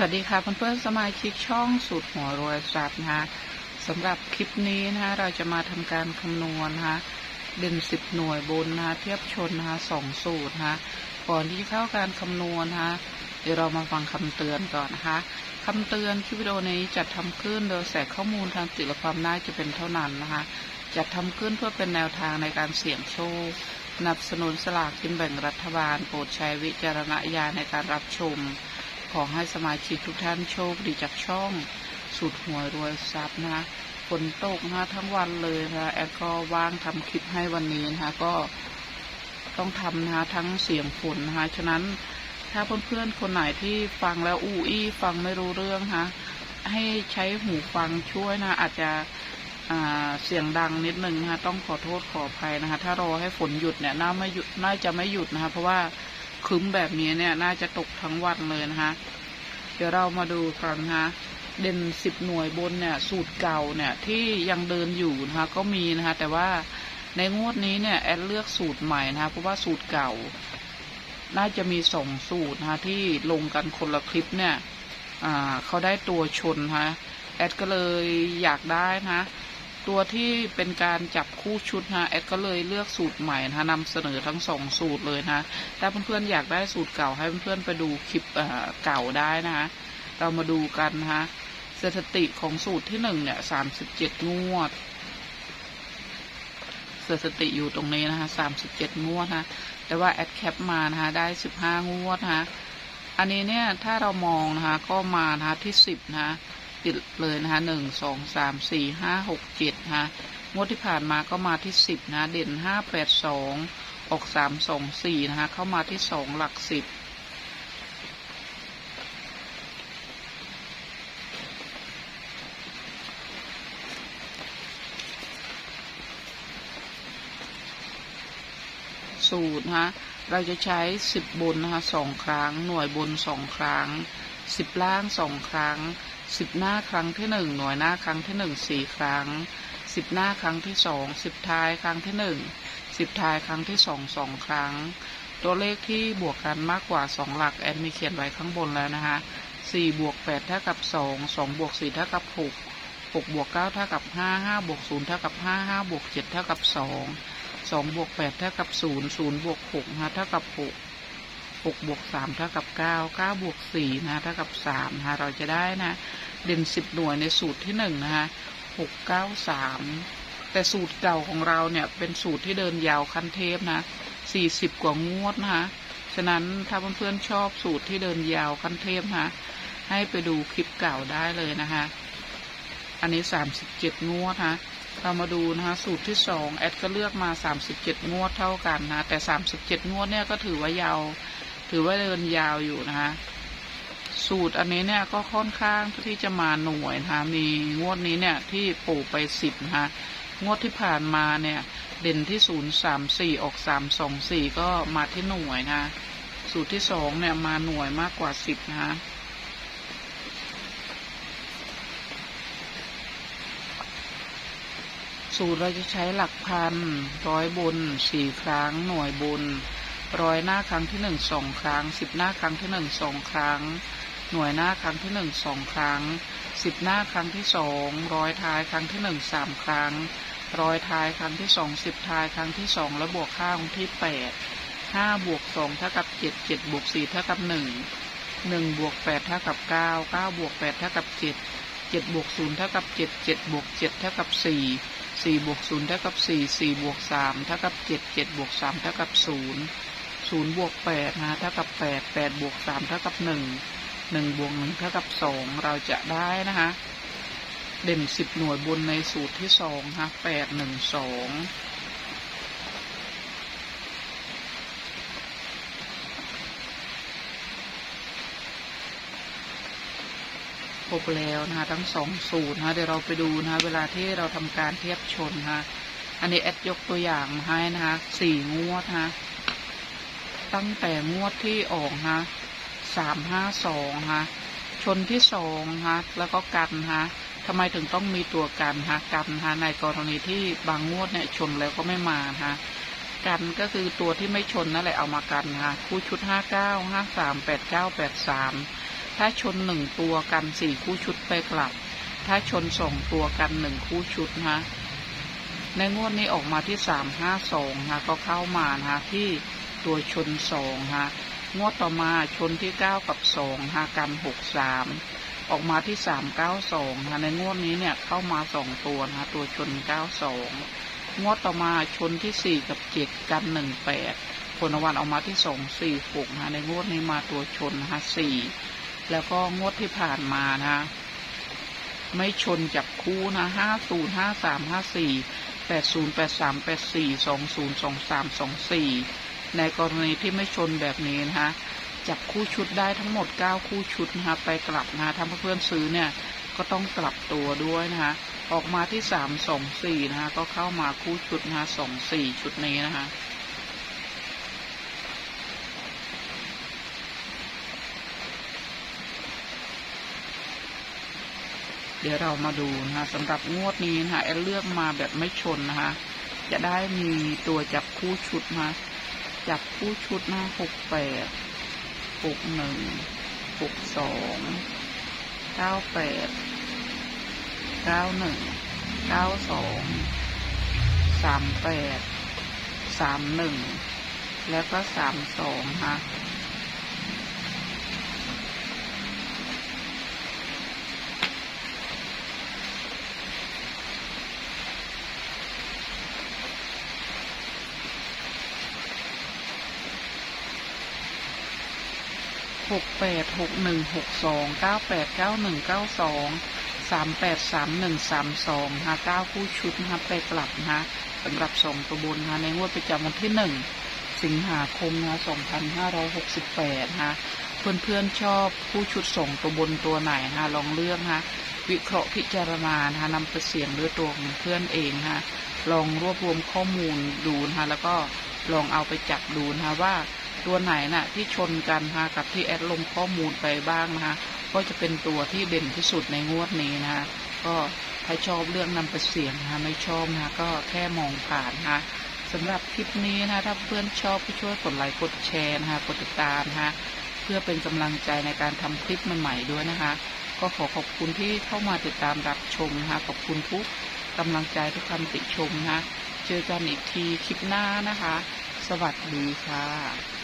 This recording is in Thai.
สวัสดีค่ะเพื่อนๆสมาชิกช่องสูตรหัวรวยทรัพย์นะคะสำหรับคลิปนี้นะคะเราจะมาทำการคำนวณนะคะเด่นสิบหน่วยบนนะคะเทียบชนนะคะสองสูตรนะคะก่อนที่จะเข้าการคำนวณนะคะเดี๋ยวเรามาฟังคำเตือนก่อนนะคะคำเตือนคลิปวิดีโอนี้จัดทำขึ้นโดยแสกข้อมูลทางจิตและความน่าจะเป็นเท่านั้นนะคะจัดทำขึ้นเพื่อเป็นแนวทางในการเสี่ยงโชคสนับสนุนสลากกินแบ่งรัฐบาล โปรดใช้วิจารณญาณในการรับชม ขอให้สมาชิกทุกท่านโชคดีจากช่องสุดหัวรวยทรัพย์นะคะฝนตกนะคะทั้งวันเลยนะคะแอดก็ว่างทำคลิปให้วันนี้นะคะก็ต้องทำนะคะทั้งเสียงฝนนะคะฉะนั้นถ้าเพื่อนๆคนไหนที่ฟังแล้วอู้อี้ฟังไม่รู้เรื่องนะคะให้ใช้หูฟังช่วยนะอาจจะเสียงดังนิดนึงนะคะต้องขอโทษขออภัยนะคะ ถ้ารอให้ฝนหยุดเนี่ยน่าไม่หยุดน่าจะไม่หยุดนะคะเพราะว่า คึ้มแบบนี้เนี่ย น่าจะตกทั้งวันเลยนะคะ เดี๋ยวเรามาดูกันนะคะเด่นสิบหน่วยบนเนี่ย สูตรเก่าเนี่ยที่ยังเดินอยู่นะคะก็มีนะคะ แต่ว่าในงวดนี้เนี่ยแอดเลือกสูตรใหม่นะคะเพราะว่าสูตรเก่า น่าจะมีสองสูตรนะคะที่ลงกันคนละคลิปเนี่ยเขาได้ตัวชนนะคะแอดก็เลยอยากได้นะะ ตัวที่เป็นการจับคู่ชุดนะแอดก็เลยเลือกสูตรใหม่นะคะนำเสนอทั้งสองสูตรเลยนะคะถ้าเพื่อนๆอยากได้สูตรเก่าให้เพื่อนๆไปดูคลิปเอ่อเก่าได้นะคะเรามาดูกันนะคะสถิติของสูตรที่หนึ่งเนี่ยสามสิบเจ็ดงวดสถิติอยู่ตรงนี้นะคะสามสิบเจ็ดงวดนะแต่ว่าแอดแคปมานะคะได้สิบห้างวดนะคะอันนี้เนี่ยถ้าเรามองนะคะก็มานะคะที่สิบนะคะ ติดเลยนะคะหนึ่งสองสามสี่ห้าหกเจ็ดนะคะงวดที่ผ่านมาก็มาที่สิบนะเด่นห้าแปดสองออกสามสองสี่นะคะเข้ามาที่สองหลักสิบสูตรนะคะเราจะใช้สิบบนนะคะสองครั้ง หน่วยบนสองครั้ง สิบล่างสองครั้งสิบหน้าครั้งที่หนึ่งหน่วยหน้าครั้งที่หนึ่งสี่ครั้งสิบหน้าครั้งที่สองสิบท้ายครั้งที่หนึ่งสิบท้ายครั้งที่สองสองครั้ง ตัวเลขที่บวกกันมากกว่าสองหลักแอดมีเขียนไว้ข้างบนแล้วนะคะสี่บวกแปดเท่ากับสองสองบวกสี่เท่ากับหกหกบวกเก้าเท่ากับห้าห้าบวกศูนย์เท่ากับห้าห้าบวกเจ็ดเท่ากับสองสองบวกแปดเท่ากับศูนย์ศูนย์บวกหกนะเท่ากับหก หกบวกสามเท่ากับเก้าเก้าบวกสี่นะเท่ากับสามนะคะเราจะได้นะเด่นสิบหน่วยในสูตรที่หนึ่งนะคะหกเก้าสามแต่สูตรเก่าของเราเนี่ยเป็นสูตรที่เดินยาวคันเทพนะสี่สิบกว่างวดนะคะฉะนั้นถ้าเพื่อนๆชอบสูตรที่เดินยาวคันเทพนะคะให้ไปดูคลิปเก่าได้เลยนะคะอันนี้สามสิบเจ็ดงวดนะคะเรามาดูนะคะสูตรที่สองแอดก็เลือกมาสามสิบเจ็ดงวดเท่ากันนะแต่สามสิบเจ็ดงวดเนี่ยก็ถือว่ายาว ถือว่าเดินยาวอยู่นะคะ สูตรอันนี้เนี่ยก็ค่อนข้างที่จะมาหน่วยนะคะมีงวดนี้เนี่ยที่ปลูกไปสิบนะคะงวดที่ผ่านมาเนี่ยเด่นที่ศูนย์สามสี่ออกสามสองสี่ก็มาที่หน่วยนะคะสูตรที่สองเนี่ยมาหน่วยมากกว่าสิบนะคะสูตรเราจะใช้หลักพันร้อยบนสี่ครั้งหน่วยบน ร้อยหน้าครั้งที่หนึ่งสองครั้งสิบหน้าครั้งที่หนึ่งสองครั้ง หน่วยหน้าครั้งที่หนึ่งสองครั้งสิบหน้าครั้งที่สองร้อยท้ายครั้งที่หนึ่งสามครั้ง ร้อยท้ายครั้งที่สองสิบท้ายครั้งที่สองแล้วบวกห้าคงที่แปดห้าบวกสองเท่ากับเจ็ดเจ็ดบวกสี่เท่ากับหนึ่งหนึ่งบวกแปดเท่ากับเก้าเก้าบวกแปดเท่ากับเจ็ดเจ็ดบวกศูนย์เท่ากับเจ็ดเจ็ดบวกเจ็ดเท่ากับสี่สี่บวกศูนย์เท่ากับสี่สี่บวกสามเท่ากับเจ็ดเจ็ดบวกสามเท่ากับศูนย์ ศูนย์บวกแปดนะเท่ากับแปดแปดบวกสามเท่ากับหนึ่งหนึ่งบวกหนึ่งเท่ากับสองเราจะได้นะคะเด่นสิบหน่วยบนในสูตรที่สองฮะแปดหนึ่งสองครบแล้วนะคะทั้งสองสูตรนะคะเดี๋ยวเราไปดูนะคะเวลาที่เราทำการเทียบชนนะคะอันนี้แอดยกตัวอย่างมาให้นะคะสี่งวดนะคะ ตั้งแต่งวดที่ออกนะสามห้าสองนะชนที่สองนะแล้วก็กันนะทำไมถึงต้องมีตัวกันนะกันนะในกรณีที่บางงวดเนี่ยชนแล้วก็ไม่มานะกันก็คือตัวที่ไม่ชนนั่นแหละเอามากันนะคู่ชุดห้าเก้าห้าสามแปดเก้าแปดสามถ้าชนหนึ่งตัวกันสี่คู่ชุดไปกลับ ถ้าชนสองตัวกันหนึ่งคู่ชุดนะในงวดนี้ออกมาที่สามห้าสองนะก็เข้ามานะคะที่ ตัวชนสองนะงวดต่อมาชนที่เก้ากับสองนะกันหกสามออกมาที่สามเก้าสองนะในงวดนี้เนี่ยเข้ามาสองตัวนะตัวชนเก้าสองงวดต่อมาชนที่สี่กับเจ็ดกันหนึ่งแปดผลรางวัลออกมาที่สองสี่หกนะในงวดนี้มาตัวชนนะสี่แล้วก็งวดที่ผ่านมานะ ไม่ชนจับคู่นะห้าศูนย์ห้าสามห้าสี่แปดศูนย์แปดสามแปดสี่สองศูนย์สองสามสองสี่ ในกรณีที่ไม่ชนแบบนี้นะคะจับคู่ชุดได้ทั้งหมดเก้าคู่ชุดนะคะไปกลับนะคะถ้เพื่อนซื้อเนี่ยก็ต้องกลับตัวด้วยนะคะออกมาที่สามสองสี่นะคะก็เข้ามาคู่ชุดนะคะสองสี่ชุดนี้นะคะเดี๋ยวเรามาดูนะคะสำหรับงวดนี้นะคะแอดเลือกมาแบบไม่ชนนะคะ จะได้มีตัวจับคู่ชุดมา จับคู่ชุดนะหกแปดหกหนึ่งหกสองเก้าแปดเก้าหนึ่งเก้าสองสามแปดสามหนึ่งแล้วก็สามสองฮะ หกแปดหกหนึ่งหกสองเก้าแปดเก้าหนึ่งเก้าสองสามแปดสามหนึ่งสามสองฮะเก้าคู่ชุดนะคะไปกลับนะคะสำหรับสองตัวบนนะคะในงวดประจำวันที่หนึ่งสิงหาคมนะคะสองพันห้าร้อยหกสิบแปดนะคะเพื่อนเพื่อนๆชอบคู่ชุดส่งตัวบนตัวไหนนะลองเลือกนะวิเคราะห์พิจารณานะนำไปเสี่ยงด้วยตัวของเพื่อนเองนะลองรวบรวมข้อมูลดูนะแล้วก็ลองเอาไปจับดูนะว่า ตัวไหนน่ะที่ชนกันฮะกับที่แอดลงข้อมูลไปบ้างนะคะก็จะเป็นตัวที่เด่นที่สุดในงวดนี้นะคะก็ถ้าชอบเรื่องนำไปเสี่ยงนะคะไม่ชอบนะคะก็แค่มองผ่านนะคะสำหรับคลิปนี้นะคะถ้าเพื่อนชอบก็ช่วยกดไลค์กดแชร์นะคะกดติดตามนะคะเพื่อเป็นกำลังใจในการทำคลิปใหม่ๆด้วยนะคะ ก็ขอขอบคุณที่เข้ามาติดตามรับชมนะคะขอบคุณทุกกำลังใจทุกคำติชมนะคะเจอกันอีกทีคลิปหน้านะคะ สวัสดีค่ะ